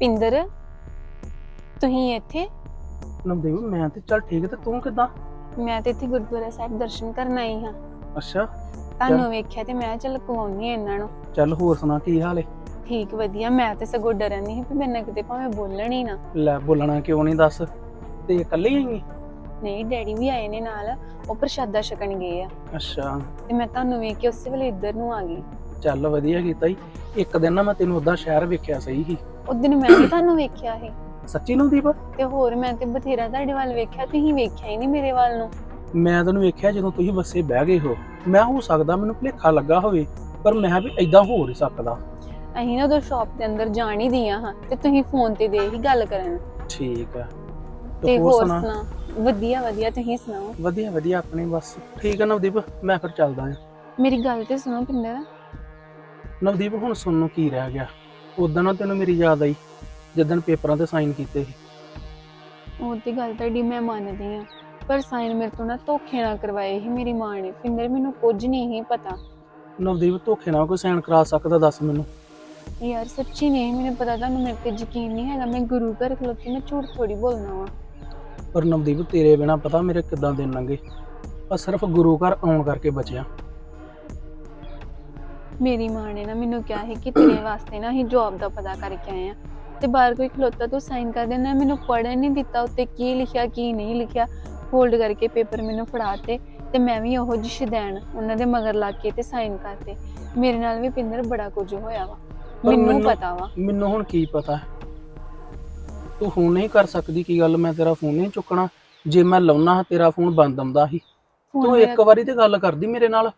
ਪਿੰਦਰ ਤੁਸੀਂ ਇੱਥੇ? ਨਵਦੀਪ ਮੈਂ ਤੇ ਚੱਲ ਠੀਕ ਹੈ ਤੇ ਤੂੰ ਕਿਦਾਂ? ਮੈਂ ਤੇ ਇੱਥੇ ਗੁਰਦੁਆਰਾ ਸਾਹਿਬ ਦਰਸ਼ਨ ਕਰਨ ਆਈ ਹਾਂ। ਅੱਛਾ ਤੁਹਾਨੂੰ ਵੇਖਿਆ ਤੇ ਮੈਂ ਚੱਲ ਕਵਾਉਣੀ ਇਹਨਾਂ ਨੂੰ। ਚੱਲ ਹੋਰ ਸੁਣਾ ਕੀ ਹਾਲ ਏ? ਠੀਕ ਵਧੀਆ। ਮੈਂ ਤੇ ਸਗੋਂ ਡਰਨ ਨਹੀਂ ਵੀ ਮੇਰੇ ਨਾਲ ਕਿਤੇ ਭਾਵੇਂ ਬੋਲਣ ਹੀ ਨਾ। ਲੈ ਬੋਲਣਾ ਕਿਉਂ ਨਹੀਂ ਦੱਸ? ਤੇ ਇਕੱਲੇ ਹੀ ਆਈ? ਨਹੀਂ ਡੈਡੀ ਵੀ ਆਏ ਨੇ ਨਾਲ। ਉਹ ਪ੍ਰਸ਼ਾਦਾ ਛਕਣ ਗਏ ਆ। ਅੱਛਾ। ਤੇ ਮੈਂ ਤੁਹਾਨੂੰ ਵੇਖ ਕੇ ਉਸੇ ਵੇਲੇ ਇੱਧਰ ਨੂੰ ਆ ਗਈ। ਚੱਲ ਵਧੀਆ ਕੀਤਾ ਈ। ਇੱਕ ਦਿਨ ਨਾ ਮੈਂ ਤੈਨੂੰ ਉਦਾਂ ਸ਼ਹਿਰ ਵੇਖਿਆ ਸਹੀ ਸੀ। ਉਸ ਦਿਨ ਮੈਂ ਵੀ ਤੁਹਾਨੂੰ ਵੇਖਿਆ ਸੀ। ਸੱਚੀ ਨਵਦੀਪ ਤੇ ਹੋਰ ਮੈਂ ਤੇ ਬਥੇਰਾ ਤੁਹਾਡੇ ਵੱਲ ਵੇਖਿਆ ਤੁਸੀਂ ਵੇਖਿਆ ਹੀ ਨਹੀਂ ਮੇਰੇ ਵੱਲ ਨੂੰ। ਮੈਂ ਤੈਨੂੰ ਵੇਖਿਆ ਜਦੋਂ ਤੁਸੀਂ ਬੱਸੇ ਬਹਿ ਗਏ ਹੋ। ਮੈਂ ਹੋ ਸਕਦਾ ਮੈਨੂੰ ਭੁਲੇਖਾ ਲੱਗਾ ਹੋਵੇ ਪਰ ਮੈਂ ਵੀ ਐਦਾਂ ਹੋ ਨਹੀਂ ਸਕਦਾ। ਅਸੀਂ ਨਾ ਉਦੋਂ ਸ਼ਾਪ ਦੇ ਅੰਦਰ ਜਾਣ ਹੀ ਦੀਆਂ ਹਾਂ ਤੇ ਤੁਸੀਂ ਫੋਨ ਤੇ ਦੇ ਹੀ ਗੱਲ ਕਰਨ। ਠੀਕ ਆ। ਤੇ ਹੋਰ ਸੁਣਾ? ਵਧੀਆ ਵਧੀਆ ਤੁਸੀਂ ਸੁਣਾਓ? ਵਧੀਆ ਵਧੀਆ ਆਪਣੇ ਬਸ। ਠੀਕ ਆ ਨਵਦੀਪ ਮੈਂ ਫਿਰ ਚੱਲਦਾ ਆ ਮੇਰੀ ਗੱਲ ਤੇ ਸੁਣੋ ਪਿੰਦਰ। ਨਵਦੀਪ ਹੁਣ ਸੁਣਨ ਨੂੰ ਕੀ ਰਹਿ ਗਿਆ? ਉਦੋਂ ਨਾ ਤੈਨੂੰ ਮੇਰੀ ਯਾਦ ਆਈ ਜਦੋਂ ਪੇਪਰਾਂ ਤੇ ਸਾਈਨ ਕੀਤੇ ਸੀ। ਉਹ ਤੇ ਗੱਲ ਤੁਹਾਡੀ ਮੈਂ ਮੰਨਦੀ ਆ ਪਰ ਸਾਈਨ ਮੇਰੇ ਤੋਂ ਨਾ ਧੋਖੇ ਨਾਲ ਕਰਵਾਏ ਸੀ ਮੇਰੀ ਮਾਂ ਨੇ ਪਿੰਦਰ ਮੈਨੂੰ ਕੁਝ ਨਹੀਂ ਹੀ ਪਤਾ। ਨਵਦੀਪ ਧੋਖੇ ਨਾਲ ਕੋਈ ਸਾਈਨ ਕਰਾ ਸਕਦਾ ਦੱਸ ਮੈਨੂੰ। ਯਾਰ ਸੱਚੀ ਨਹੀਂ ਮੈਨੂੰ ਪਤਾ ਤੁਹਾਨੂੰ ਮੇਰੇ ਤੇ ਯਕੀਨ ਨਹੀਂ ਹੈਗਾ ਮੈਂ ਗੁਰੂ ਘਰ ਖਲੋਤੀ ਮੈਂ ਝੂਠ ਥੋੜੀ ਬੋਲਣਾ ਵਾ। ਪਰ ਨਵਦੀਪ ਤੇਰੇ ਬਿਨਾ ਪਤਾ ਮੇਰੇ ਕਿੱਦਾਂ ਦਿਨ ਲੰਘੇ। ਆ ਸਿਰਫ ਗੁਰੂ ਘਰ ਆਉਣ ਕਰਕੇ ਬਚਿਆ। ਮੇਰੀ ਮਾਂ ਨੇ ਨਾ ਮੈਨੂੰ ਕਿਹਾ ਸੀ ਕਿ ਤੇਰੇ ਵਾਸਤੇ ਨਾ ਅਸੀਂ ਜੌਬ ਦਾ ਪਤਾ ਕਰਕੇ ਆਏ ਆ ਤੇ ਬਾਹਰ ਕੋਈ ਖਲੋਤਾ ਤੂੰ ਸਾਈਨ ਕਰ ਦੇਣਾ ਮੈਨੂੰ ਪੜ੍ਹਨ ਨਹੀਂ ਦਿੱਤਾ ਉੱਤੇ ਕੀ ਲਿਖਿਆ ਕੀ ਨਹੀਂ ਲਿਖਿਆ। ਫੋਲਡ ਕਰਕੇ ਪੇਪਰ ਮੈਨੂੰ ਫੜਾਤੇ ਤੇ ਮੈਂ ਵੀ ਉਹੋ ਜਿਹੀ ਸ਼ਦੈਣ ਉਹਨਾਂ ਦੇ ਮਗਰ ਲੱਗ ਕੇ ਤੇ ਸਾਈਨ ਕਰਤੇ। ਮੇਰੇ ਨਾਲ ਵੀ ਪਿੰਦਰ ਬੜਾ ਕੁਝ ਹੋਇਆ ਵਾ। ਪਰ ਮੈਨੂੰ ਪਤਾ ਵਾ। ਮੈਨੂੰ ਹੁਣ ਕੀ ਪਤਾ? ਤੂੰ ਫੋਨ ਨਹੀਂ ਕਰ ਸਕਦੀ ਕੀ ਗੱਲ ਮੈਂ ਤੇਰਾ ਫੋਨ ਨਹੀਂ ਚੁੱਕਣਾ। ਜੇ ਮੈਂ ਲਾਉਣਾ ਤੇਰਾ ਫੋਨ ਬੰਦ ਆਉਂਦਾ ਸੀ। ਹੁਣ ਤੂੰ ਇੱਕ ਵਾਰੀ ਤੇ ਗੱਲ ਕਰਦੀ ਮੇਰੇ ਨਾਲ।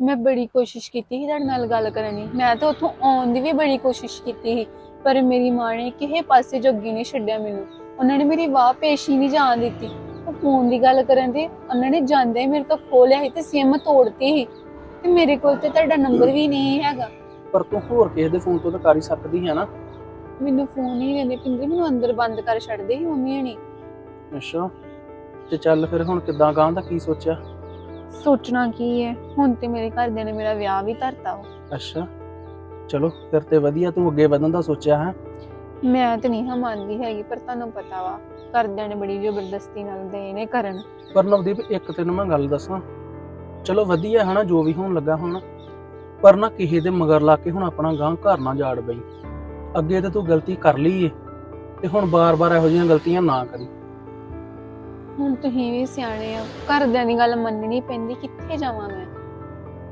ਮੈਂ ਬੜੀ ਕੋਸ਼ਿਸ਼ ਕੀਤੀ ਸੀ ਤੁਹਾਡੇ ਨਾਲ ਗੱਲ ਕਰਨ ਦੀ। ਮੈਂ ਤਾਂ ਉੱਥੋਂ ਆਉਣ ਦੀ ਵੀ ਬੜੀ ਕੋਸ਼ਿਸ਼ ਕੀਤੀ ਸੀ ਪਰ ਮੇਰੀ ਮਾਂ ਨੇ ਕਿਸੇ ਪਾਸੇ ਜੋਗੀ ਨਹੀਂ ਛੱਡਿਆ ਮੈਨੂੰ। ਉਹਨਾਂ ਨੇ ਮੇਰੀ ਵਾਹ ਪੇਸ਼ ਹੀ ਨਹੀਂ ਜਾਣ ਦਿੱਤੀ। ਉਹ ਫੋਨ ਦੀ ਗੱਲ ਕਰਨ ਦੇ ਉਹਨਾਂ ਨੇ ਜਾਂਦੇ ਹੀ ਮੇਰੇ ਤੋਂ ਖੋਲਿਆ ਸੀ ਤੇ ਸਿਮ ਤੋੜਤੀ ਸੀ। ਤੇ ਮੇਰੇ ਕੋਲ ਤੇ ਤੁਹਾਡਾ ਨੰਬਰ ਵੀ ਨਹੀਂ ਹੈਗਾ। ਪਰ ਤੂੰ ਹੋਰ ਕਿਸੇ ਦੇ ਫੋਨ ਤੋਂ ਤਾਂ ਕਰ ਹੀ ਸਕਦੀ ਹੈ ਨਾ। ਮੈਨੂੰ ਫੋਨ ਨਹੀਂ ਲੈਂਦੇ ਪਿੰਦੇ ਮੈਨੂੰ ਅੰਦਰ ਬੰਦ ਕਰ ਛੱਡਦੇ ਸੀ ਮੰਮੀ ਹਣੀ। ਅੱਛਾ ਤੇ ਚੱਲ ਫਿਰ ਹੁਣ ਕਿੱਦਾਂ ਗਾਂ ਦਾ ਕੀ ਸੋਚਿਆ? ਸੋਚਣਾ ਕੀ ਹੈ ਹੁਣ ਤੇ ਮੇਰੇ ਘਰਦਿਆਂ ਨੇ ਮੇਰਾ ਵਿਆਹ ਵੀ ਧਰਤਾ ਵਾ। ਅੱਛਾ। ਚਲੋ ਫਿਰ ਤੇ ਵਧੀਆ ਤੂੰ ਅੱਗੇ ਵਧਣ ਦਾ ਸੋਚਿਆ ਹੈ? ਮੈਂ ਤੇ ਨਹੀਂ ਹਾਂ ਮੰਨਦੀ ਹੈਗੀ ਪਰ ਤੁਹਾਨੂੰ ਪਤਾ ਵਾ ਘਰਦਿਆਂ ਨੇ ਬੜੀ ਜ਼ਬਰਦਸਤੀ ਨਾਲ ਦੇ ਨੇ ਕਰਨ। ਪਰ ਨਵਦੀਪ ਇੱਕ ਤੈਨੂੰ ਮੈਂ ਗੱਲ ਦੱਸਾਂ। ਚਲੋ ਵਧੀਆ ਹੈ ਨਾ ਜੋ ਵੀ ਹੋਣ ਲੱਗਾ ਹੁਣ। ਪਰ ਨਾ ਕਿਸੇ ਦੇ ਮਗਰ ਲਾ ਕੇ ਹੁਣ ਆਪਣਾ ਗਾਂ ਘਰ ਨਾ ਜਾੜ ਬਈ। ਅੱਗੇ ਤੇ ਤੂੰ ਗਲਤੀ ਕਰ ਲਈ ਏ ਤੇ ਹੁਣ ਬਾਰ-ਬਾਰ ਇਹੋ ਜਿਹੀਆਂ ਗਲਤੀਆਂ ਨਾ ਕਰੀ। ਹੁਣ ਤੁਸੀਂ ਵੀ ਸਿਆਣੇ ਆ ਘਰਦਿਆਂ ਦੀ ਗੱਲ ਮੰਨਣੀ ਪੈਂਦੀ ਕਿੱਥੇ ਜਾਵਾਂ ਮੈਂ?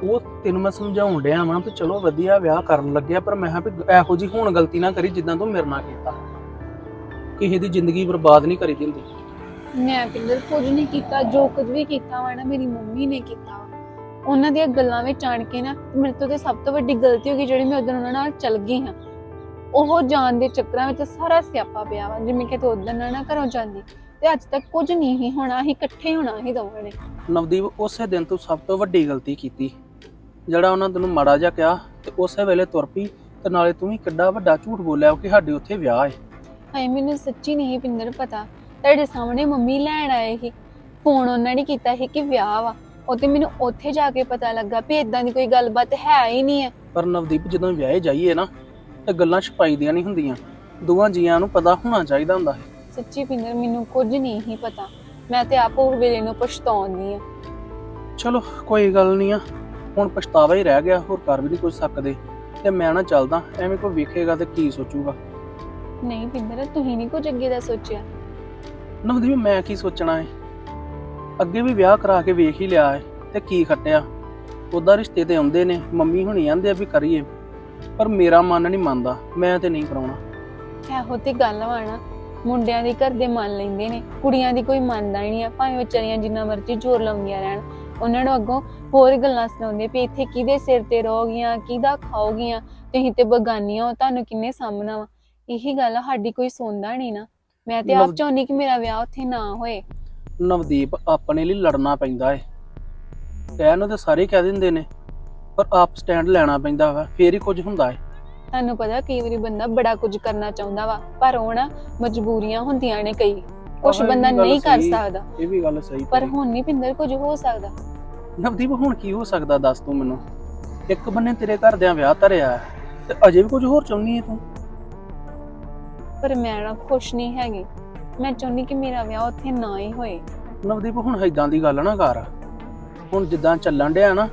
ਉਹ ਤੈਨੂੰ ਮੈਂ ਸਮਝਾਉਣ ਡਿਆ ਵਾਂ ਵੀ ਚਲੋ ਵਧੀਆ ਵਿਆਹ ਕਰਨ ਲੱਗਿਆ ਪਰ ਮੈਂ ਕਿਹਾ ਵੀ ਇਹੋ ਜੀ ਹੁਣ ਗਲਤੀ ਨਾ ਕਰੀ ਜਿੱਦਾਂ ਤੂੰ ਮੇਰੇ ਨਾਲ ਕੀਤਾ। ਕਿਸੇ ਦੀ ਜ਼ਿੰਦਗੀ ਬਰਬਾਦ ਨਹੀਂ ਕਰੀ ਦਿੰਦੀ। ਮੈਂ ਪਿੰਦਰ ਕੁਝ ਨਹੀਂ ਕੀਤਾ ਜੋ ਕੁਝ ਵੀ ਕੀਤਾ ਵਾ ਨਾ ਮੇਰੀ ਮੰਮੀ ਨੇ ਕੀਤਾ ਉਹਨਾਂ ਦੀਆਂ ਗੱਲਾਂ ਵਿੱਚ ਆਣ ਕੇ ਨਾ ਮੇਰੇ ਤੋਂ ਤੇ ਸਭ ਤੋਂ ਵੱਡੀ ਗਲਤੀ ਹੋ ਗਈ ਜਿਹੜੀ ਮੈਂ ਉਦੋਂ ਉਹਨਾਂ ਨਾਲ ਚੱਲ ਗਈ ਹਾਂ। ਉਹ ਜਾਣ ਦੇ ਚੱਕਰਾਂ ਵਿੱਚ ਸਾਰਾ ਸਿਆਪਾ ਪਿਆ ਵਾ ਜਿਵੇਂ ਕਿ ਤੇ ਉਦੋਂ ਨਾ ਨਾ ਘਰੋਂ ਜਾਂਦੀ। ਤੇ ਅੱਜ ਤੱਕ ਕੁਝ ਨਹੀਂ ਹੀ ਹੋਣਾ ਅਸੀਂ ਇਕੱਠੇ ਹੋਣਾ ਹੀ ਦੋਵਾਂ ਨੇ। ਨਵਦੀਪ ਉਸੇ ਦਿਨ ਤੂੰ ਸਭ ਤੋਂ ਵੱਡੀ ਗਲਤੀ ਕੀਤੀ। ਜਿਹੜਾ ਉਹਨਾਂ ਤੈਨੂੰ ਮਾੜਾ ਜਿਹਾ ਕਿਹਾ ਤੇ ਉਸੇ ਵੇਲੇ ਤੁਰ ਪਈ ਤੇ ਨਾਲੇ ਤੂੰ ਵੀ ਕਿੱਡਾ ਵੱਡਾ ਝੂਠ ਬੋਲਿਆ ਕਿ ਸਾਡੇ ਉੱਥੇ ਵਿਆਹ ਹੈ ਹਾਏ ਮੈਨੂੰ ਸੱਚੀ ਨਹੀਂ ਪਿੰਦਰ ਪਤਾ। ਤੁਹਾਡੇ ਸਾਹਮਣੇ ਮੰਮੀ ਲੈਣ ਆਏ ਸੀ। ਫੋਨ ਉਹਨਾਂ ਨੇ ਕੀਤਾ ਸੀ ਕਿ ਵਿਆਹ ਵਾ। ਉਹ ਤੇ ਮੈਨੂੰ ਉੱਥੇ ਜਾ ਕੇ ਪਤਾ ਲੱਗਾ ਵੀ ਇਦਾਂ ਦੀ ਕੋਈ ਗੱਲਬਾਤ ਹੈ ਹੀ ਨਹੀਂ ਹੈ। ਪਰ ਨਵਦੀਪ ਜਦੋਂ ਵਿਆਹੇ ਜਾਈਏ ਨਾ ਤੇ ਗੱਲਾਂ ਛਪਾਈ ਦੀਆਂ ਨਹੀਂ ਹੁੰਦੀਆਂ। ਦੋਵਾਂ ਜੀਆਂ ਨੂੰ ਪਤਾ ਹੋਣਾ ਚਾਹੀਦਾ ਹੁੰਦਾ ਹੈ। ਸੱਚੀ ਪਿੰਦਰ ਮੈਨੂੰ ਕੁਝ ਨਹੀਂ ਹੀ ਪਤਾ। ਮੈਂ ਤੇ ਆਪ ਉਹ ਵੇਲੇ ਨੂੰ ਪਛਤਾਉਂਦੀ ਆ ਚਲੋ ਕੋਈ ਗੱਲ ਨਹੀਂ ਆ। ਹੁਣ ਪਛਤਾਵਾ ਹੀ ਰਹਿ ਗਿਆ ਹੋਰ ਕਰ ਵੀ ਨਹੀਂ ਕੁਝ ਸਕਦੇ। ਤੇ ਮੈਂ ਨਾ ਚੱਲਦਾ ਐਵੇਂ ਕੋਈ ਵੇਖੇਗਾ ਤੇ ਕੀ ਸੋਚੂਗਾ। ਨਹੀਂ ਪਿੰਦਰ ਤੁਸੀਂ ਨਹੀਂ ਕੁਝ ਅੱਗੇ ਦਾ ਸੋਚਿਆ। ਨਵਦੀਪ ਮੈਂ ਕੀ ਸੋਚਣਾ ਹੈ ਅੱਗੇ ਵੀ ਵਿਆਹ ਕਰਾ ਕੇ ਵੇਖ ਹੀ ਲਿਆ ਹੈ ਤੇ ਕੀ ਖੱਟਿਆ? ਉਹਦਾ ਰਿਸ਼ਤੇ ਤੇ ਆਉਂਦੇ ਨੇ ਮੰਮੀ ਹੁਣੀ ਆਂਦੇ ਆ ਵੀ ਕਰੀਏ। ਪਰ ਮੇਰਾ ਮਨ ਨਹੀਂ ਮੰਨਦਾ ਮੈਂ ਤੇ ਨਹੀਂ ਕਰਾਉਣਾ। ਇਹੋ ਤੇ ਗੱਲ ਵਾ ਨਾ। ਮੁੰਡਿਆਂ ਦੇ ਘਰ ਦੇ ਮੰਨ ਲੈਂਦੇ ਨੇ ਕੁੜੀਆਂ ਦੀ ਕੋਈ ਮੰਨਦਾ ਹੀ ਨਹੀਂ ਆ ਭਾਵੇਂ ਵਿਚਾਰੀਆਂ ਜਿੰਨਾ ਮਰਜ਼ੀ ਜ਼ੋਰ ਲਾਉਂਦੀਆਂ ਰਹਿਣ। ਉਹਨਾਂ ਨੂੰ ਅੱਗੋਂ ਹੋਰ ਗੱਲਾਂ ਸੁਣਾਉਂਦੇ ਵੀ ਇੱਥੇ ਕਿਹਦੇ ਸਿਰ ਤੇ ਰਹੋਗੀਆਂ ਕਿਹਦਾ ਖਾਓਗੀਆਂ ਤੁਸੀਂ ਤੇ ਬਗਾਨੀਆਂ ਹੋ ਤੁਹਾਨੂੰ ਕਿੰਨੇ ਸਾਹਮਣਾ ਵਾ। ਇਹੀ ਗੱਲ ਸਾਡੀ ਕੋਈ ਸੁਣਦਾ ਨਹੀਂ ਨਾ। ਮੈਂ ਤੇ ਆਪ ਲਵ- ਚਾਹੁੰਦੀ ਕਿ ਮੇਰਾ ਵਿਆਹ ਉੱਥੇ ਨਾ ਹੋਏ। ਨਵਦੀਪ ਆਪਣੇ ਲਈ ਲੜਨਾ ਪੈਂਦਾ ਏ। ਕਹਿਣ ਨੂੰ ਤੇ ਸਾਰੇ ਕਹਿ ਦਿੰਦੇ ਨੇ ਪਰ ਆਪ ਸਟੈਂਡ ਲੈਣਾ ਪੈਂਦਾ ਵਾ ਫੇਰ ਹੀ ਕੁਝ ਹੁੰਦਾ ਏ। ਤੁਹਾਨੂੰ ਪਤਾ ਕਈ ਵਾਰੀ ਬੰਦਾ ਬੜਾ ਕੁਝ ਕਰਨਾ ਚਾਹੁੰਦਾ ਵਾ ਪਰ ਉਹ ਨਾ ਮਜਬੂਰੀਆਂ ਹੁੰਦੀਆਂ ਨੇ ਕਈ। ਕੁਝ ਬੰਦਾ ਨਹੀਂ ਕਰ। ਸਕਦਾ। ਇਹ ਵੀ ਗੱਲ ਸਹੀ ਪਰ। ਹੁਣ ਨਹੀਂ ਪਿੰਦਰ ਕੁਝ ਹੋ ਸਕਦਾ। ਨਵਦੀਪ ਹੁਣ ਕੀ ਹੋ ਸਕਦਾ ਦੱਸ ਤੂੰ ਮੈਨੂੰ? ਇੱਕ ਬੰਨੇ ਤੇਰੇ ਘਰਦਿਆਂ ਵਿਆਹ ਧਰਿਆ ਤੇ ਅਜੇ ਵੀ ਕੁਝ ਹੋਰ ਚਾਹੁੰਦੀ ਹੈ ਤੂੰ? ਪਰ ਮੈਂ ਨਾ ਖੁਸ਼ ਨਹੀਂ ਹੈਗੀ। ਮੈਂ ਚਾਹੁੰਦੀ ਕਿ ਮੇਰਾ ਵਿਆਹ ਉੱਥੇ ਨਾ ਹੀ ਹੋਏ। ਨਵਦੀਪ ਹੁਣ ਇਦਾਂ ਦੀ ਗੱਲ ਨਾ ਕਰ। ਹੁਣ ਜਿੱਦਾਂ ਚੱਲਣ ਡਿਆ ਨਾ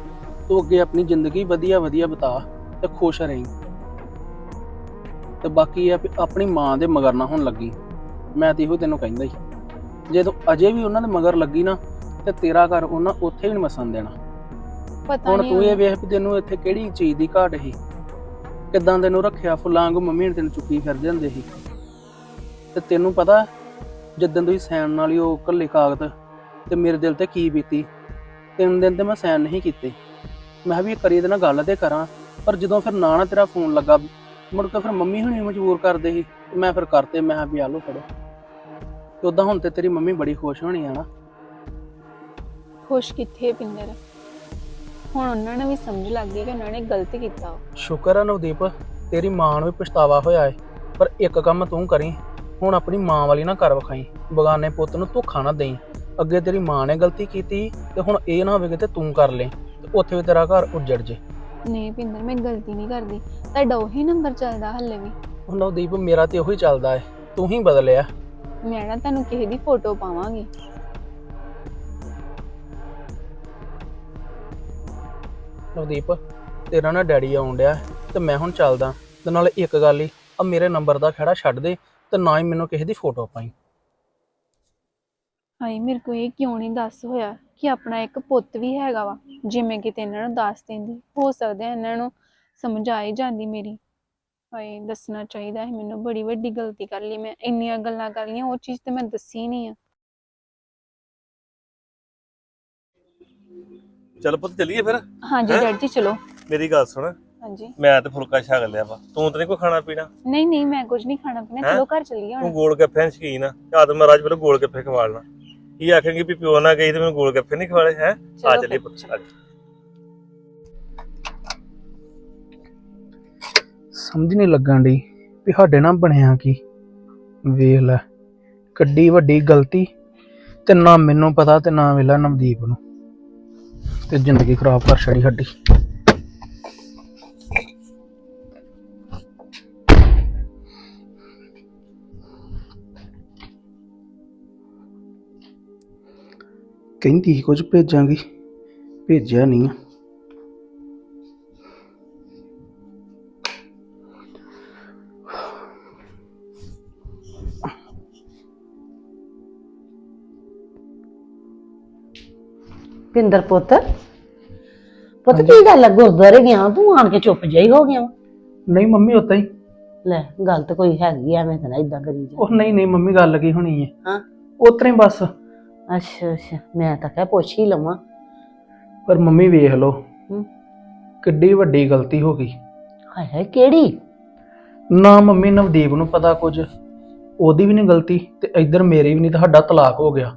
ਤੂੰ ਅੱਗੇ ਆਪਣੀ ਜ਼ਿੰਦਗੀ ਵਧੀਆ ਵਧੀਆ ਬਤਾ ਤੇ ਖੁਸ਼ ਰਹੀਂ। ਤੇ ਬਾਕੀ ਇਹ ਆ ਵੀ ਆਪਣੀ ਮਾਂ ਦੇ ਮਗਰ ਨਾ ਹੁਣ ਲੱਗੀ। ਮੈਂ ਤੇ ਇਹੋ ਤੈਨੂੰ ਕਹਿੰਦਾ ਹੀ। ਜੇ ਤੂੰ ਅਜੇ ਵੀ ਉਹਨਾਂ ਦੇ ਮਗਰ ਲੱਗੀ ਨਾ ਤੇ ਤੇਰਾ ਘਰ ਉਹਨਾਂ ਉੱਥੇ ਵੀ ਨਹੀਂ ਦੇਣਾ। ਪਤਾ ਹੁਣ ਨਹੀਂ ਤੂੰ ਇਹ ਵੇਖ ਵੀ ਤੈਨੂੰ ਇੱਥੇ ਕਿਹੜੀ ਚੀਜ਼ ਦੀ ਘਾਟ ਸੀ। ਕਿੱਦਾਂ ਤੈਨੂੰ ਰੱਖਿਆ ਫੁੱਲਾਂ ਵਾਂਗੂ ਮੰਮੀ ਨੇ ਤੈਨੂੰ ਚੁੱਕੀ ਫਿਰਦੇ ਹੁੰਦੇ ਸੀ। ਤੇ ਤੈਨੂੰ ਪਤਾ ਜਦੋਂ ਤੁਸੀਂ ਸੈਨ ਨਾਲ ਹੀ ਉਹ ਕੱਲੇ ਕਾਗਜ਼ ਤੇ ਮੇਰੇ ਦਿਲ ਤੇ ਕੀ ਬੀਤੀ ਤਿੰਨ ਦਿਨ ਤੇ ਮੈਂ ਸੈਨ ਨਹੀਂ ਕੀਤੇ। ਮੈਂ ਵੀ ਕਰੀ ਇਹਦੇ ਨਾਲ ਗੱਲ ਤੇ ਕਰਾਂ ਪਰ ਜਦੋਂ ਫਿਰ ਨਾ ਨਾ ਤੇਰਾ ਫੋਨ ਲੱਗਾ ਮੁੜ ਕੇ ਫਿਰ ਮੰਮੀ ਹੁਣੀ ਮਜਬੂਰ ਕਰਦੇ ਸੀ ਤੇ ਮੈਂ ਫਿਰ ਕਰਤੇ ਮੈਂ ਕਿਹਾ ਵੀ ਆ ਫੜੋ। ਤੇ ਉਦਾਂ ਹੁਣ ਤੇ ਤੇਰੀ ਮੰਮੀ ਬੜੀ ਖੁਸ਼ ਹੋਣੀ ਆ ਨਾ। ਖੁਸ਼ ਕਿੱਥੇ ਪਿੰਦਰ? ਹੁਣ ਉਹਨਾਂ ਨੂੰ ਵੀ ਸਮਝ ਲੱਗ ਗਈ ਕਿ ਉਹਨਾਂ ਨੇ ਗਲਤ ਕੀਤਾ ਵਾ। ਸ਼ੁਕਰ ਹੈ ਨਵਦੀਪ ਤੇਰੀ ਮਾਂ ਨੂੰ ਵੀ ਪਛਤਾਵਾ ਹੋਇਆ ਏ ਪਰ ਇੱਕ ਕੰਮ ਤੂੰ ਕਰੀ ਹੁਣ ਆਪਣੀ ਮਾਂ ਵਾਲੀ ਨਾ ਕਰ ਵਿਖਾਈ ਬਗਾਨੇ ਪੁੱਤ ਨੂੰ ਧੋਖਾ ਨਾ ਦੇਈ। ਅੱਗੇ ਤੇਰੀ ਮਾਂ ਨੇ ਗਲਤੀ ਕੀਤੀ ਤੇ ਹੁਣ ਇਹ ਨਾ ਹੋਵੇ ਕਿ ਤੂੰ ਕਰ ਲੈ ਤੇ ਉੱਥੇ ਵੀ ਤੇਰਾ ਘਰ ਉੱਜੜ ਜੇ। ਨਹੀਂ ਪਿੰਦਰ ਮੈਂ ਗਲਤੀ ਨਹੀਂ ਕਰਦੀ। ਤੁਹਾਡਾ ਉਹੀ ਨੰਬਰ ਚੱਲਦਾ ਹੱਲੇ ਵੀ। ਹੁਣ ਨਵਦੀਪ ਮੇਰਾ ਤੇ ਉਹੀ ਚੱਲਦਾ ਏ। ਤੂੰ ਹੀ ਬਦਲਿਆ। ਮੈਂ ਨਾ ਤੁਹਾਨੂੰ ਕਿਸੇ ਦੀ ਫੋਟੋ ਪਾਵਾਂਗੀ। ਨਵਦੀਪ ਤੇਰਾ ਨਾ ਡੈਡੀ ਆਉਣ ਡਿਆ ਤੇ ਮੈਂ ਹੁਣ ਚੱਲਦਾ। ਤੇ ਨਾਲੇ ਇੱਕ ਗੱਲ ਹੀ ਆ ਮੇਰੇ ਨੰਬਰ ਦਾ ਖੜਾ ਛੱਡ ਦੇ ਤੇ ਨਾ ਹੀ ਮੈਨੂੰ ਕਿਸੇ ਦੀ ਫੋਟੋ ਪਾਈ। ਹਾਏ ਮੇਰੇ ਕੋ ਇਹ ਕਿਉਂ ਨਹੀਂ ਦੱਸ ਹੋਇਆ ਕਿ ਆਪਣਾ ਇੱਕ ਪੁੱਤ ਵੀ ਹੈਗਾ ਵਾ? ਜਿਵੇਂ ਕਿਤੇ ਇਹਨਾਂ ਨੂੰ ਦੱਸ ਦਿੰਦੀ ਹੋ ਸਕਦਾ ਇਹਨਾਂ ਨੂੰ ਸਮਝ ਆ ਹੀ ਜਾਂਦੀ ਮੇਰੀ। ਹਾਏ ਦੱਸਣਾ ਚਾਹੀਦਾ ਹੈ ਮੈਨੂੰ ਬੜੀ ਵੱਡੀ ਗਲਤੀ ਕਰ ਲਈ ਮੈਂ। ਇੰਨੀਆਂ ਗੱਲਾਂ ਕਰ ਲਈਆਂ ਉਹ ਚੀਜ਼ ਤੇ ਮੈਂ ਦੱਸੀ ਨਹੀਂ ਆ। ਚੱਲ ਪੁੱਤ ਚੱਲੀਏ ਫਿਰ? ਹਾਂਜੀ ਹੈਂ? ਡੈਡ ਜੀ ਚਲੋ। ਮੇਰੀ ਗੱਲ ਸੁਣ। ਹਾਂਜੀ। ਮੈਂ ਤੇ ਫੁਲਕਾ ਛਕ ਲਿਆ ਵਾ। ਤੂੰ ਤੇ ਨਹੀਂ ਕੋਈ ਖਾਣਾ ਪੀਣਾ? ਨਹੀਂ ਨਹੀਂ ਮੈਂ ਕੁਝ ਨਹੀਂ ਖਾਣਾ ਪੀਣਾ। ਹੈਂ? ਚਲੋ ਘਰ ਚੱਲੀਏ ਤੂੰ ਹੁਣ ਗੋਲ ਗੱਫੇ ਦੀ ਸ਼ਕੀਨ ਆ। ਆਦ ਮਹਾਰਾਜ ਮੈਨੂੰ ਗੋਲ ਗੱਫੇ ਖਵਾ ਲੈਣਾ। ਕੀ ਆਖੇਂਗੇ ਵੀ ਪਿਓ ਨਾ ਗਈ ਤੇ ਮੈਨੂੰ ਗੋਲ ਗੱਫੇ ਨਹੀਂ ਖਵਾਲੇ ਹੈ? ਆ ਚਲੋ ਚੱਲੀਏ ਫਿਰ, ਪੁੱਤ ਆ ਜਾ। ਸਮਝ ਨਹੀਂ ਲੱਗਣ ਡਈ ਵੀ ਸਾਡੇ ਨਾਲ ਬਣਿਆ ਕੀ। ਵੇਖ ਲੈ ਕਿੱਡੀ ਵੱਡੀ ਗਲਤੀ ਤੇ ਨਾ ਮੈਨੂੰ ਪਤਾ ਤੇ ਨਾ ਵੇਲਾ ਨਵਦੀਪ ਨੂੰ। ਤੇ ਜ਼ਿੰਦਗੀ ਖਰਾਬ ਕਰ ਛੜੀ ਸਾਡੀ। ਕਹਿੰਦੀ ਸੀ ਕੁਝ ਭੇਜਾਂਗੀ। ਭੇਜਿਆ ਨਹੀਂ ਆ। ਪਿੰਦਰ ਪੁੱਤ ਪੁੱਤ ਕੀ ਗੱਲ ਆ ਗੁਰਦੁਆਰੇ ਗਿਆ ਤੂੰ ਆਣ ਕੇ ਚੁੱਪ ਜਾਈ ਹੋ ਗਿਆ ਵਾਂ। ਨਹੀਂ ਮੰਮੀ ਉਤਾਂ ਹੀ। ਲੈ ਗੱਲ ਤਾਂ ਕੋਈ ਹੈਗੀ ਆ, ਐਵੇਂ ਤਾਂ ਨਾ ਇਦਾਂ ਕਰੀ ਜਾ। ਉਹ ਨਹੀਂ ਨਹੀਂ ਮੰਮੀ ਗੱਲ ਲੱਗੀ ਹੋਣੀ ਹੈ ਹਾਂ। ਉਤਰੇ ਬਸ। ਅੱਛਾ ਅੱਛਾ। ਮੈਂ ਤਾਂ ਕਹਿ ਪੁੱਛ ਹੀ ਲਵਾਂ। ਪਰ ਮੰਮੀ ਵੇਖ ਲਓ ਹੂੰ। ਕਿੱਡੀ ਵੱਡੀ ਗਲਤੀ ਹੋ ਗਈ। ਹਾਏ ਹਾਏ ਕਿਹੜੀ? ਨਾ ਮੰਮੀ ਨਵਦੀਪ ਨੂੰ ਪਤਾ ਕੁਝ ਉਹਦੀ ਵੀ ਨਹੀਂ ਗਲਤੀ ਤੇ ਇੱਧਰ ਮੇਰੀ ਵੀ ਨਹੀਂ ਤੁਹਾਡਾ ਤਲਾਕ ਹੋ ਗਿਆ।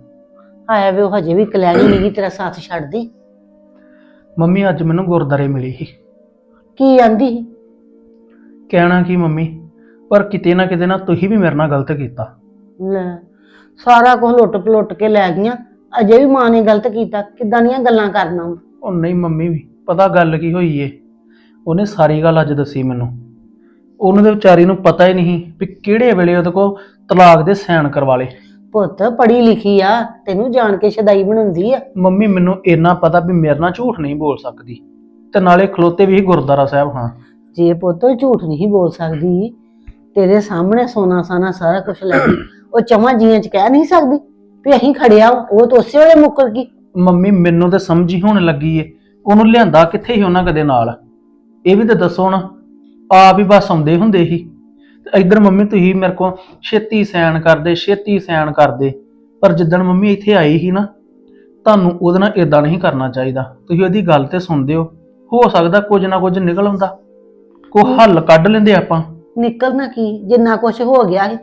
ਆਇਆ ਵੇ ਉਹ ਹਜੇ ਵੀ ਕਲੈਣੀ ਨਹੀਂ ਤੇਰਾ ਸਾਥ ਛੱਡਦੀ। ਮੰਮੀ ਅੱਜ ਮੈਨੂੰ ਗੁਰਦਾਰੇ ਮਿਲੀ ਸੀ। ਕੀ ਆਂਦੀ? ਕਹਿਣਾ ਕੀ ਮੰਮੀ ਪਰ ਕਿਤੇ ਨਾ ਕਿਤੇ ਨਾ ਤੁਸੀਂ ਵੀ ਮੇਰੇ ਨਾਲ ਗਲਤ ਕੀਤਾ। ਲੈ। ਸਾਰਾ ਕੁਝ ਲੁੱਟ ਪਲੁੱਟ ਕੇ ਲੈ ਗਈਆਂ। ਅਜੇ ਵੀ ਮਾਂ ਨੇ ਗਲਤ ਕੀਤਾ। ਕਿੱਦਾਂ ਦੀਆਂ ਗੱਲਾਂ ਕਰਨਾ ਵਾ? ਉਹ ਨਹੀਂ ਮੰਮੀ ਵੀ ਪਤਾ ਗੱਲ ਕੀ ਹੋਈ ਏ? ਉਹਨੇ ਸਾਰੀ ਗੱਲ ਅੱਜ ਦੱਸੀ ਮੈਨੂੰ। ਉਹਨੂੰ ਦੇ ਵਿਚਾਰੀ ਨੂੰ ਪਤਾ ਹੀ ਨਹੀਂ ਵੀ ਕਿਹੜੇ ਵੇਲੇ ਉਹਦੇ ਕੋਲ ਤਲਾਕ ਦੇ ਸਾਈਨ ਕਰਵਾ ਲਏ। ਪੁੱਤ ਪੜ੍ਹੀ ਲਿਖੀ ਆ। ਤੈਨੂੰ ਜਾਣ ਕੇ ਸ਼ਦਾਈ ਬਣਾਉਂਦੀ ਆ। ਮੰਮੀ ਮੈਨੂੰ ਇੰਨਾ ਪਤਾ ਵੀ ਮੇਰੇ ਨਾਲ ਝੂਠ ਨਹੀਂ ਬੋਲ ਸਕਦੀ। ਤੇ ਨਾਲੇ ਖਲੋਤੇ ਵੀ ਸੀ ਗੁਰਦੁਆਰਾ ਸਾਹਿਬ ਹਾਂ। ਜੇ ਪੁੱਤ ਉਹ ਝੂਠ ਨਹੀਂ ਬੋਲ ਸਕਦੀ। ਤੇਰੇ ਸਾਹਮਣੇ ਸੋਨਾ ਸਾਨਾ ਸਾਰਾ ਕੁਝ ਲੈ ਗਈ ਉਹ ਚਵਾਂ ਜੀਆਂ ਚ ਕਹਿ ਨਹੀਂ ਸਕਦੀ ਵੀ ਅਸੀਂ ਖੜਿਆ ਵਾਂ। ਉਹ ਤਾਂ ਉਸੇ ਵੇਲੇ ਮੁੱਕਰ ਗਈ। ਮੰਮੀ, ਮੈਨੂੰ ਤੇ ਸਮਝ ਹੀ ਹੋਣ ਲੱਗੀ ਏ, ਉਹਨੂੰ ਲਿਆਂਦਾ ਕਿੱਥੇ ਸੀ ਉਹਨਾਂ ਕਦੇ ਨਾਲ? ਇਹ ਵੀ ਤਾਂ ਦੱਸੋ ਨਾ, ਆਪ ਹੀ ਬਸ ਆਉਂਦੇ ਹੁੰਦੇ ਸੀ। ਤੇ ਇੱਧਰ ਮੰਮੀ, ਤੁਸੀਂ ਮੇਰੇ ਕੋਲ ਛੇਤੀ ਸੈਨ ਕਰਦੇ, ਛੇਤੀ ਸੈਨ ਕਰਦੇ, ਪਰ ਜਿੱਦਣ ਮੰਮੀ ਇੱਥੇ ਆਈ ਸੀ ਨਾ, ਤੁਹਾਨੂੰ ਉਹਦੇ ਨਾਲ ਇਦਾਂ ਨਹੀਂ ਕਰਨਾ ਚਾਹੀਦਾ। ਤੁਸੀਂ ਉਹਦੀ ਗੱਲ ਤੇ ਸੁਣਦੇ ਹੋ ਹੋ ਸਕਦਾ ਕੁਝ ਨਾ ਕੁਝ ਨਿਕਲ ਆਉਂਦਾ। ਕੋਈ ਹੱਲ ਕੱਢ ਲੈਂਦੇ ਆਪਾਂ। ਨਿਕਲਣਾ ਕੀ? ਜਿੰਨਾ ਕੁਝ ਹੋ ਗਿਆ ਸੀ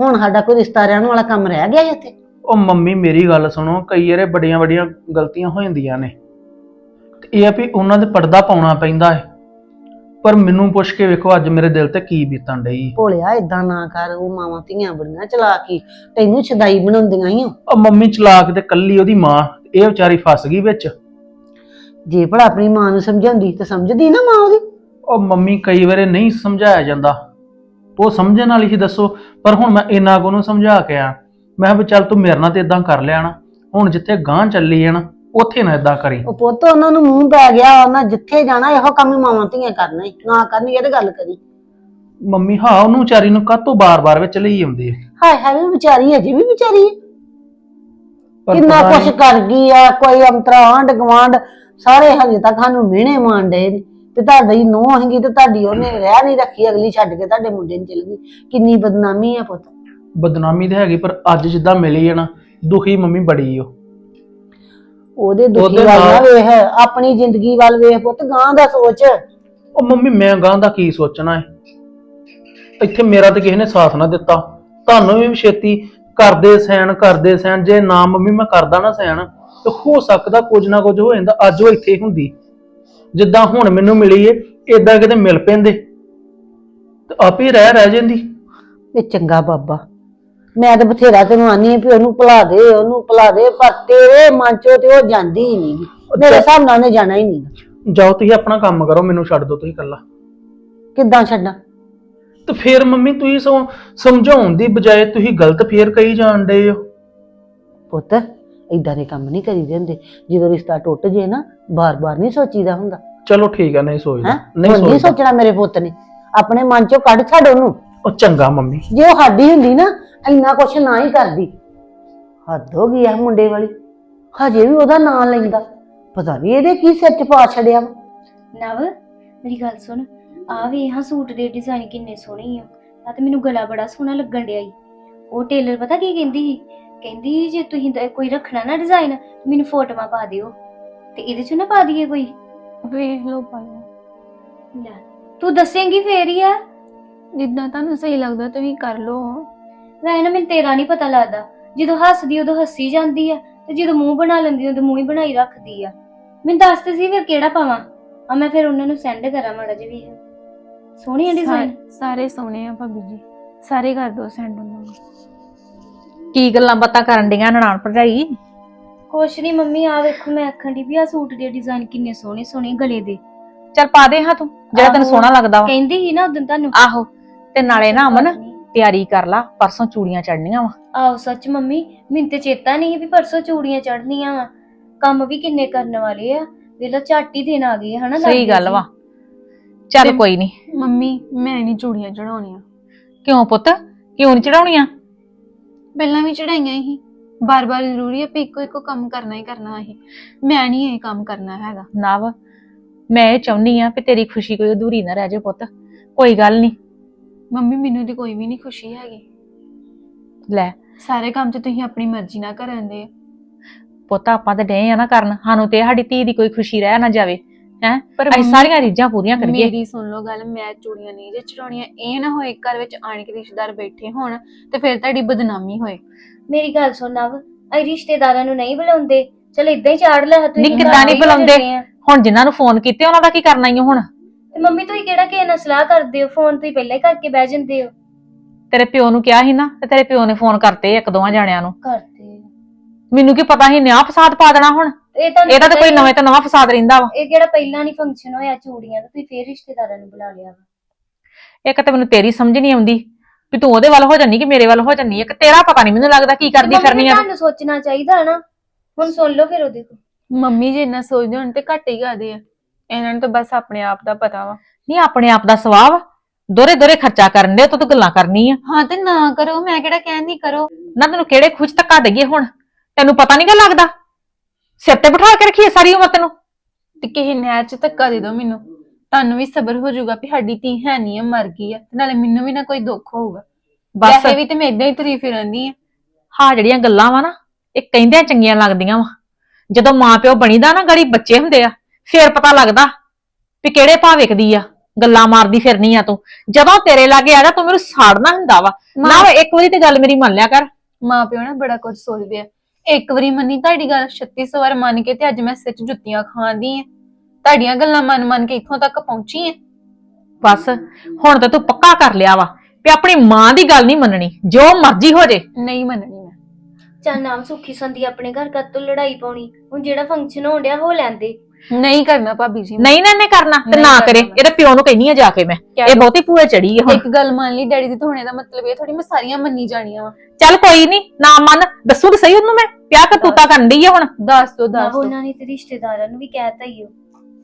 ਹੁਣ ਸਾਡਾ ਕੋਈ ਰਿਸ਼ਤਾ ਰਹਿਣ ਵਾਲਾ ਕੰਮ ਰਹਿ ਗਿਆ ਸੀ ਇੱਥੇ? ਉਹ ਮੰਮੀ ਮੇਰੀ ਗੱਲ ਸੁਣੋ ਕਈ ਵਾਰੇ ਵੱਡੀਆਂ ਵੱਡੀਆਂ ਗਲਤੀਆਂ ਹੋ ਜਾਂਦੀਆਂ ਨੇ। ਤੇ ਇਹ ਆ ਵੀ ਉਹਨਾਂ ਦੇ ਪਰਦਾ ਪਾਉਣਾ ਪੈਂਦਾ ਹੈ। ਪਰ ਮੈਨੂੰ ਪੁੱਛ ਕੇ ਵੇਖੋ ਅੱਜ ਮੇਰੇ ਦਿਲ ਤੇ ਕੀ ਬੀਤਣ ਡਈ? ਭੋਲਿਆ ਇਦਾਂ ਨਾ ਕਰ ਉਹ ਮਾਵਾਂ ਧੀਆਂ ਬੜੀਆਂ ਚਲਾ ਕੀ ਤੈਨੂੰ ਛਦਾਈ ਬਣਾਉਂਦੀਆਂ ਹੀ ਉਹ ਮੰਮੀ ਚਲਾਕ ਤੇ ਕੱਲੀ ਉਹਦੀ ਮਾਂ ਇਹ ਵਿਚਾਰੀ ਫਸ ਗਈ ਵਿੱਚ। ਜੇ ਭਲਾ ਆਪਣੀ ਮਾਂ ਨੂੰ ਸਮਝਾਉਂਦੀ ਤੇ ਸਮਝਦੀ ਨਾ ਮਾਂ ਉਹਦੀ। ਉਹ ਮੰਮੀ ਕਈ ਵਾਰੇ ਨਹੀਂ ਸਮਝਾਇਆ ਜਾਂਦਾ। ਉਹ ਸਮਝਣ ਵਾਲੀ ਹੀ ਦੱਸੋ। ਪਰ ਹੁਣ ਮੈਂ ਇੰਨਾ ਕੁ ਉਹਨੂੰ ਸਮਝਾ ਕੇ ਆ ਮੈਂ ਕਿਹਾ ਵੀ ਚੱਲ ਤੂੰ ਮੇਰੇ ਨਾਲ ਤੇ ਇਦਾਂ ਕਰ ਲਿਆ ਨਾ। ਹੁਣ ਜਿੱਥੇ ਗਾਂ ਚੱਲੀ ਹੈ ਨਾ ਉੱਥੇ ਨਾ ਇਦਾਂ ਕਰੀ। ਉਹ ਪੁੱਤ ਉਹਨਾਂ ਨੂੰ ਮੂੰਹ ਪੈ ਗਿਆ ਉਹਨਾਂ ਜਿੱਥੇ ਜਾਣਾ ਇਹੋ ਕੰਮ ਹੀ ਮਾਵਾਂ ਧੀਆਂ ਕਰਨਾ ਈ। ਨਾ ਕਰਨੀ ਇਹ ਤੇ ਗੱਲ ਕਰੀ। ਮੰਮੀ ਹਾਂ ਉਹਨੂੰ ਵਿਚਾਰੀ ਨੂੰ ਕਾਹਤੋਂ ਬਾਰ-ਬਾਰ ਵਿੱਚ ਲਈ ਆਉਂਦੀ ਹੈ ਹਾਏ ਹਾਏ ਵੀ ਵਿਚਾਰੀ ਅਜੇ ਵੀ ਵਿਚਾਰੀ ਹੈ। ਪਰ ਕਿੰਨਾ ਪਤਾ ਕੁਛ ਨੀ- ਕਰ ਗਈ ਆ ਕੋਈ ਅੰਤਰਾ ਆਂਢ ਗਵਾਂਢ ਸਾਰੇ ਹਜੇ ਤੱਕ ਸਾਨੂੰ ਮਿਹਣੇ ਮਾਂਡੇ ਨੇ। ਤੇ ਤੁਹਾਡੀ ਨੂੰਹ ਹੈਗੀ ਤੇ ਤੁਹਾਡੀ ਉਹਨੇ ਰਹਿ ਨਹੀਂ ਰੱਖੀ ਅਗਲੀ ਛੱਡ ਕੇ ਤੁਹਾਡੇ ਮੁੰਡੇ ਨੂੰ ਚਲ ਗਈ। ਕਿੰਨੀ ਬਦਨਾਮੀ ਆ ਪੁੱਤ। ਬਦਨਾਮੀ ਤੇ ਹੈਗੀ ਪਰ ਅੱਜ ਜਿੱਦਾਂ ਮਿਲੀ ਹੈ ਨਾ ਦੁਖੀ ਮੰਮੀ ਬੜੀ ਓ ਉਹਦੇ ਦੁਖੀ ਉਹਦੇ ਵੱਲ ਨਾ ਨਾਲ- ਵੇਖ ਆਪਣੀ ਜ਼ਿੰਦਗੀ ਵੱਲ ਵੇਖ ਪੁੱਤ ਗਾਂ ਦਾ ਸੋਚ। ਉਹ ਮੰਮੀ ਮੈਂ ਗਾਂ ਦਾ ਕੀ ਸੋਚਣਾ ਹੈ ਇੱਥੇ ਮੇਰਾ ਤੇ ਕਿਸੇ ਨੇ ਸਾਥ ਨਾ ਦਿੱਤਾ। ਤੁਹਾਨੂੰ ਵੀ ਛੇਤੀ ਕਰਦੇ ਸੈਨ ਕਰਦੇ ਸੈਨ ਜੇ ਨਾ ਮੰਮੀ ਮੈਂ ਕਰਦਾ ਨਾ ਸੈਨ ਤੇ ਹੋ ਸਕਦਾ ਕੁਝ ਨਾ ਕੁਝ ਹੋ ਜਾਂਦਾ ਅੱਜ ਉਹ ਇੱਥੇ ਹੁੰਦੀ। ਜਿੱਦਾਂ ਹੁਣ ਮੈਨੂੰ ਮਿਲੀ ਏ ਏਦਾਂ ਕਿਤੇ ਮਿਲ ਪੈਂਦੇ। ਤੇ ਆਪੇ ਰਹਿ ਰਹਿ ਜਾਂਦੀ। ਇਹ ਚੰਗਾ ਬਾਬਾ ਮੈਂ ਤੇ ਬਥੇਰਾ ਤੈਨੂੰ ਆਨੀ ਵੀ ਉਹਨੂੰ ਭੁਲਾ ਦੇ ਉਹਨੂੰ ਭੁਲਾ ਦੇ ਪਰ ਤੇਰੇ ਮਨ ਚੋਂ ਤੇ ਉਹ ਜਾਂਦੀ ਹੀ ਨਹੀਂ। ਮੇਰੇ ਹਿਸਾਬ ਨਾਲ ਉਹਨੇ ਜਾਣਾ ਹੀ ਨਹੀਂ। ਜਾਓ ਤੁਸੀਂ ਆਪਣਾ ਕੰਮ ਕਰੋ ਮੈਨੂੰ ਛੱਡ ਦਿਓ ਤੁਸੀਂ ਇਕੱਲਾ। ਕਿੱਦਾਂ ਛੱਡਾਂ? ਤੇ ਫੇਰ ਮੰਮੀ ਤੁਸੀਂ ਸਮਝਾਉਣ ਦੀ ਬਜਾਏ ਤੁਸੀਂ ਗਲਤ ਫੇਰ ਕਹੀ ਜਾਣ ਡੇ ਹੋ। ਪੁੱਤ ਏਦਾਂ ਦੇ ਕੰਮ ਨਹੀਂ ਕਰੀਦੇ ਹੁੰਦੇ। ਜਦੋਂ ਰਿਸ਼ਤਾ ਟੁੱਟ ਜੇ ਨਾ ਬਾਰ-ਬਾਰ ਨਹੀਂ ਸੋਚੀਦਾ ਹੁੰਦਾ। ਚਲੋ ਠੀਕ ਹੈ ਨਹੀਂ ਸੋਚਦਾ। ਹੈ? ਨਹੀਂ ਨਹੀਂ ਸੋਚਦਾ। ਸੋਚਣਾ ਮੇਰੇ ਪੁੱਤ ਨੇ। ਆਪਣੇ ਮਨ ਚੋਂ ਕੱਢ ਛੱਡ ਉਹਨੂੰ। ਉਹ ਚੰਗਾ ਮੰਮੀ। ਜੇ ਉਹ ਸਾਡੀ ਹੁੰਦੀ ਨਾ ਇੰਨਾ ਕੁਛ ਨਾ ਹੀ ਕਰਦੀ। ਹੱਦ ਹੋ ਗਈ ਆ ਮੁੰਡੇ ਵਾਲੀ। ਹਜੇ ਵੀ ਉਹਦਾ ਨਾਂ ਲੈਂਦਾ। ਪਤਾ ਨਹੀਂ ਇਹਦੇ ਕੀ ਸਿਰ ਚ ਪਾ ਛੜਿਆ ਨਵ ਮੇਰੀ ਗੱਲ ਸੁਣ। ਆ ਵੀ ਹਾਂ ਸੂਟ ਦੇ ਡਿਜ਼ਾਈਨ ਕਿੰਨੇ ਸੋਹਣੇ ਆ। ਆ ਤੇ ਮੈਨੂੰ ਗਲਾ ਬੜਾ ਸੋਹਣਾ ਲੱਗਣ ਡਿਆ ਈ। ਉਹ ਟੇਲਰ ਪਤਾ ਕੀ ਕਹਿੰਦੀ ਸੀ? ਕਹਿੰਦੀ ਜੇ ਤੁਸੀਂ ਦ- ਕੋਈ ਰੱਖਣਾ ਨਾ ਡਿਜ਼ਾਈਨ ਮੈਨੂੰ ਫੋਟੋਆਂ ਪਾ ਦਿਓ। ਤੇ ਇਹਦੇ ਚ ਨਾ ਪਾ ਦਈਏ ਕੋਈ? ਵੇਖ ਲਓ ਪਾਲੋ ਲੈ ਤੂੰ ਦੱਸੇਂਗੀ ਫੇਰ ਹੀ ਆ। ਜਿੱਦਾਂ ਤੁਹਾਨੂੰ ਸਹੀ ਲੱਗਦਾ ਤੁਸੀਂ ਕਰ ਲਓ। ਵੈਸੇ ਨਾ ਮੈਨੂੰ ਤੇਰਾ ਨਹੀਂ ਪਤਾ ਲੱਗਦਾ। ਜਦੋਂ ਹੱਸਦੀ ਉਦੋਂ ਹੱਸੀ ਜਾਂਦੀ ਆ। ਤੇ ਜਦੋਂ ਮੂੰਹ ਬਣਾ ਲੈਂਦੀ ਉਦੋਂ ਮੂੰਹ ਹੀ ਬਣਾਈ ਰੱਖਦੀ ਆ। ਮੈਨੂੰ ਦੱਸ ਤੇ ਸੀ ਫਿਰ ਕਿਹੜਾ ਪਾਵਾਂ? ਆ ਮੈਂ ਫਿਰ ਉਹਨਾਂ ਨੂੰ ਸੈਂਡ ਕਰਾਂ ਮਾੜਾ ਜਿਹਾ ਵੀ। ਸੋਹਣੀ ਡਿਜ਼ਾਈਨ ਸਾ- ਸਾਰੇ ਸੋਹਣੇ ਆ ਭਾਬੀ ਜੀ। ਸਾਰੇ ਕਰ ਦੋ ਸੈਂਡ ਉਹਨਾਂ ਨੂੰ। ਕੀ ਗੱਲਾਂ ਬਾਤਾਂ ਕਰਨ ਡੀਆਂ ਨਨਾਣ ਭਰਜਾਈ? ਕੁਛ ਨਹੀਂ ਮੰਮੀ ਆ ਵੇਖੋ ਮੈਂ ਆਖਣ ਦੀ ਵੀ ਆ ਸੂਟ ਦੇ ਡਿਜ਼ਾਈਨ ਕਿੰਨੇ ਸੋਹਣੇ ਸੋਹਣੇ ਗਲੇ ਦੇ। ਚੱਲ ਪਾ ਦੇ ਹਾਂ ਤੂੰ ਜਿਹੜਾ ਤੈਨੂੰ ਆਹੋ। ਸੋਹਣਾ ਲੱਗਦਾ ਵਾ। ਕਹਿੰਦੀ ਸੀ ਨਾ ਉਦੋਂ ਤੁਹਾਨੂੰ। ਆਹੋ ਤੇ ਨਾਲੇ ਨਾ ਅਮਨ ਤਿਆਰੀ ਕਰ ਲਾ ਪਰਸੋਂ ਚੂੜੀਆਂ ਚੜਨੀਆਂ ਵਾ। ਆਓ ਸੱਚ ਮੰਮੀ ਮੈਨੂੰ ਤੇ ਚੇਤਾ ਨਹੀਂ ਸੀ ਵੀ ਪਰਸੋਂ ਚੂੜੀਆਂ ਚੜਨੀਆਂ ਵਾ। ਕੰਮ ਵੀ ਕਿੰਨੇ ਕਰਨ ਵਾਲੇ ਆ। ਵੇਲਾ ਝੱਟ ਹੀ ਦਿਨ ਆ ਗਏ ਆ, ਹਨਾ ਸਹੀ ਗੱਲ। ਵਾ। ਚੱਲ ਤੇ- ਕੋਈ ਨਹੀਂ ਮੰਮੀ ਮੈਂ ਨਹੀਂ ਚੂੜੀਆਂ ਚੜਾਉਣੀਆਂ ਕਿਉਂ ਪੁੱਤ? ਕਿਉਂ ਨਹੀਂ ਚੜਾਉਣੀਆਂ ਪਹਿਲਾਂ ਵੀ ਚੜਾਈਆਂ ਹੀ। ਬਾਰ-ਬਾਰ ਜ਼ਰੂਰੀ ਹੈ ਵੀ ਇੱਕੋ ਇੱਕੋ ਕੰਮ ਕਰਨਾ ਹੀ ਕਰਨਾ ਹੈ ਮੈਂ ਨਹੀਂ ਇਹ ਕੰਮ ਕਰਨਾ ਹੈਗਾ। ਨਵ ਮੈਂ ਇਹ ਚਾਹੁੰਨੀ ਆ ਕਿ ਤੇਰੀ ਖੁਸ਼ੀ ਕੋਈ ਅਧੂਰੀ ਨਾ ਰਹਿ ਜਾਏ ਪੁੱਤ। ਕੋਈ ਗੱਲ ਨਹੀਂ ਮੰਮੀ ਮੈਨੂੰ ਦੀ ਕੋਈ ਵੀ ਨਹੀਂ ਖੁਸ਼ੀ ਹੈਗੀ। ਲੈ। ਸਾਰੇ ਕੰਮ ਤੇ ਤੁਸੀਂ ਆਪਣੀ ਮਰਜ਼ੀ ਨਾਲ ਕਰਨ ਦੇ ਪੁੱਤ ਆਪਾਂ ਤੇ ਡਏ ਆ ਨਾ ਕਰਨ। ਸਾਨੂੰ ਤੇ ਸਾਡੀ ਧੀ ਦੀ ਕੋਈ ਖੁਸ਼ੀ ਰਹਿ ਨਾ ਜਾਵੇ। ਹੈ? ਪਰ ਅਸੀਂ ਮੰਮੀ- ਸਾਰੀਆਂ ਰੀਝਾਂ ਪੂਰੀਆਂ ਕਰੀਏ। ਮੇਰੀ ਸੁਣ ਲਓ ਗੱਲ ਮੈਂ ਚੂੜੀਆਂ ਨਹੀਂ ਜੇ ਚੜਾਉਣੀਆਂ ਇਹ ਨਾ ਹੋਏ ਘਰ ਵਿੱਚ ਆਣ ਕੇ ਰਿਸ਼ਤੇਦਾਰ ਬੈਠੇ ਹੋਣ ਤੇ ਫਿਰ ਤੁਹਾਡੀ ਬਦਨਾਮੀ ਹੋਏ। ਮੇਰੀ ਗੱਲ ਸੁਣ ਨਵ ਅਈ ਰਿਸ਼ਤੇਦਾਰਾਂ ਨੂੰ ਨਹੀਂ ਬੁਲਾਉਂਦੇ। ਚਲ ਇਦਾਂ ਹੀ ਚਾੜ ਲੈ ਤੂੰ ਨਹੀਂ, ਕਿੱਦਾਂ ਨੀ ਬੁਲਾਉਂਦੇ? ਹੁਣ ਜਿਨ੍ਹਾਂ ਨੂੰ ਫੋਨ ਕੀਤੇ ਉਹਨਾਂ ਦਾ ਕੀ ਕਰਨਾ ਈ ਓ ਹੁਣ? ਤੇ ਮੰਮੀ ਤੁਸੀਂ ਕਿਹੜਾ ਕਿਸੇ ਨਾਲ ਸਲਾਹ ਕਰਦੇ ਹੋ? ਫੋਨ ਤੁਸੀਂ ਪਹਿਲਾਂ ਹੀ ਕਰਕੇ ਬਹਿ ਜਾਂਦੇ ਹੋ। ਤੇਰੇ ਪਿਓ ਨੂੰ ਕਿਹਾ ਸੀ ਨਾ ਤੇ ਤੇਰੇ ਪਿਓ ਨੇ ਫੋਨ ਕਰਤੇ ਇੱਕ ਦੋਵਾਂ ਜਾਣਿਆਂ ਨੂੰ। ਕਰਦੇ ਮੈਨੂੰ ਕੀ ਪਤਾ ਸੀ ਨਿਆ ਫਸਾਦ ਪਾ ਦੇਣਾ ਹੁਣ? ਇਹ ਤਾਂ ਇਹਦਾ ਤਾਂ ਕੋਈ ਨਵੇਂ ਤੋਂ ਨਵਾਂ ਫਸਾਦ ਰਹਿੰਦਾ ਵਾ। ਇਹ ਕਿਹੜਾ ਪਹਿਲਾਂ ਨਹੀਂ ਫੰਕਸ਼ਨ ਹੋਇਆ ਚੂੜੀਆਂ ਦਾ ਤੁਸੀਂ ਫੇਰ ਰਿਸ਼ਤੇਦਾਰਾਂ ਨੂੰ ਬੁਲਾ ਲਿਆ ਵਾ। ਇੱਕ ਤਾਂ ਮੈਨੂੰ ਤੇਰੀ ਸਮਝ ਨਹੀਂ ਆਉਂਦੀ ਵੀ ਤੂੰ ਉਹਦੇ ਵੱਲ ਹੋ ਜਾਨੀ ਕਿ ਮੇਰੇ ਵੱਲ ਹੋ ਜਾਨੀ ਇੱਕ ਤੇਰਾ ਪਤਾ ਨਹੀਂ ਮੈਨੂੰ ਲੱਗਦਾ ਕੀ ਕਰਦੀ ਮੰਮੀ, ਫਿਰਨੀ ਆ। ਤੁਹਾਨੂੰ ਸੋਚਣਾ ਚਾਹੀਦਾ ਨਾ ਹੁਣ ਸੁਣ ਲਓ ਫਿਰ ਉਹਦੇ ਕੋਲ। ਮੰਮੀ ਜੇ ਇੰਨਾ ਸੋਚਦੇ ਹੋਣ ਤੇ ਘੱਟ ਹੀ ਕਰਦੇ ਆ। ਇਹਨਾਂ ਨੂੰ ਤਾਂ ਬਸ ਆਪਣੇ ਆਪ ਦਾ ਪਤਾ ਵਾ। ਨਹੀਂ ਆਪਣੇ ਆਪ ਦਾ ਸਵਾਬ ਦੋਰੇ ਦੋਰੇ ਖਰਚਾ ਕਰਨ ਦੇ ਤੂੰ ਤਾਂ ਗੱਲਾਂ ਕਰਨੀ ਆ। ਹਾਂ ਤੇ ਨਾ ਕਰੋ ਮੈਂ ਕਿਹੜਾ ਕਹਿੰਦੀ ਕਰੋ। ਨਾ ਤੈਨੂੰ ਕਿਹੜੇ ਖੁਸ਼ ਧੱਕਾ ਦਈਏ ਹੁਣ? ਤੈਨੂੰ ਪਤਾ ਨਹੀਂ ਗਾ ਲੱਗਦਾ? ਸਿਰ ਤੇ ਬਿਠਾ ਕੇ ਰੱਖੀਏ ਸਾਰੀ ਉਮਰ ਤੈਨੂੰ? ਤੇ ਕਿਸੇ ਨਹਿਰ 'ਚ ਧੱਕਾ ਦੇ ਦਿਓ ਮੈਨੂੰ। ਤੁਹਾਨੂੰ ਵੀ ਸਬਰ ਹੋ ਜਾਊਗਾ ਵੀ ਸਾਡੀ ਧੀ ਹੈ ਨਹੀਂ ਆ ਮਰ ਗਈ ਆ। ਤੇ ਨਾਲੇ ਮੈਨੂੰ ਵੀ ਨਾ ਕੋਈ ਦੁੱਖ ਹੋਊਗਾ। ਬਸ। ਵੈਸੇ ਵੀ ਤੇ ਮੈਂ ਇਦਾਂ ਹੀ ਤੁਰੀ ਫਿਰੰਦੀ ਆ। ਹਾਂ ਜਿਹੜੀਆਂ ਗੱਲਾਂ ਵਾ ਨਾ ਇਹ ਕਹਿੰਦਿਆਂ ਚੰਗੀਆਂ ਲੱਗਦੀਆਂ ਵਾ। ਜਦੋਂ ਮਾਂ ਪਿਓ ਬਣੀਦਾ ਨਾ ਗੜੀ ਬੱਚੇ ਹੁੰਦੇ ਆ ਫੇਰ ਪਤਾ ਲੱਗਦਾ ਵੀ ਕਿਹੜੇ ਭਾਅ ਵਿਕਦੀ ਆ ਗੱਲਾਂ ਮਾਰਦੀ ਫਿਰਨੀ ਆ ਤੂੰ। ਜਦੋਂ ਤੇਰੇ ਲਾਗੇ ਆ ਜਾ ਤੂੰ ਮੈਨੂੰ ਸਾੜਨਾ ਹੁੰਦਾ ਵਾ। ਨਾ ਇੱਕ ਵਾਰੀ ਤੇ ਗੱਲ ਮੇਰੀ ਮੰਨ ਲਿਆ ਕਰ। ਮਾਂ ਪਿਓ ਨਾ ਬੜਾ ਕੁਝ ਸੋਚਦੇ ਆ। ਇੱਕ ਵਾਰੀ ਮੰਨੀ ਤੁਹਾਡੀ ਗੱਲ 3600 ਵਾਰ ਮੰਨ ਕੇ ਤੇ ਅੱਜ ਮੈਂ ਸਿਰ 'ਚ ਜੁੱਤੀਆਂ ਖਾਂਦੀ ਆ। ਤੁਹਾਡੀਆਂ ਗੱਲਾਂ ਮੰਨ ਮੰਨ ਕੇ ਇੱਥੋਂ ਤੱਕ ਪਹੁੰਚੀ ਆ। ਬਸ ਹੁਣ ਤਾਂ ਤੂੰ ਪੱਕਾ ਕਰ ਲਿਆ ਵਾ ਵੀ ਆਪਣੀ ਮਾਂ ਦੀ ਗੱਲ ਨਹੀਂ ਮੰਨਣੀ ਜੋ ਮਰਜ਼ੀ ਹੋ ਜੇ। ਨਹੀਂ ਮੰਨਣੀ ਮੈਂ। ਚੱਲ ਨਾਮ ਸੁੱਖੀ ਸੰਦੀ ਆਪਣੇ ਘਰ ਕੱਤ ਤੋਂ ਲੜਾਈ ਪਾਉਣੀ ਹੁਣ ਜਿਹੜਾ ਫੰਕਸ਼ਨ ਹੋਣ ਡਿਆ ਹੋ ਲੈਂਦੇ ਨਹੀਂ ਕਰਨਾ ਭਾਬੀ ਜੀ ਨਹੀਂ ਨਾ ਇਹਨੇ ਕਰਨਾ ਤੇ ਨਹੀਂ ਨਾ ਕਰੇ। ਇਹਦੇ ਪਿਓ ਨੂੰ ਕਹਿੰਦੀ ਆ ਜਾ ਕੇ ਮੈਂ। ਕਹਿ ਇਹ। ਬਹੁਤੀ ਭੂਏ ਚੜੀ ਹੈ ਹੁਣ। ਇੱਕ ਗੱਲ ਮੰਨ ਲਈ ਡੈਡੀ ਦੇ ਧੋਣੇ ਦਾ ਮਤਲਬ ਇਹ ਥੋੜੀ ਮੈਂ ਸਾਰੀਆਂ ਮੰਨੀ ਜਾਣੀਆਂ ਵਾ। ਚੱਲ ਕੋਈ ਨਹੀਂ ਨਾ ਮੰਨ ਦੱਸੂ ਤੇ ਸਹੀ ਉਹਨੂੰ ਮੈਂ। ਪਿਆ ਕਰਤੂਤਾ ਕਰਨ ਡਈ ਆ ਹੁਣ। ਦੱਸ ਦੋ ਨਾ ਦੱਸ ਦੋ। ਉਹਨਾਂ ਨੇ ਤੇ ਰਿਸ਼ਤੇਦਾਰਾਂ ਨੂੰ ਵੀ ਕਹਿਤਾ ਹੀ ਉਹ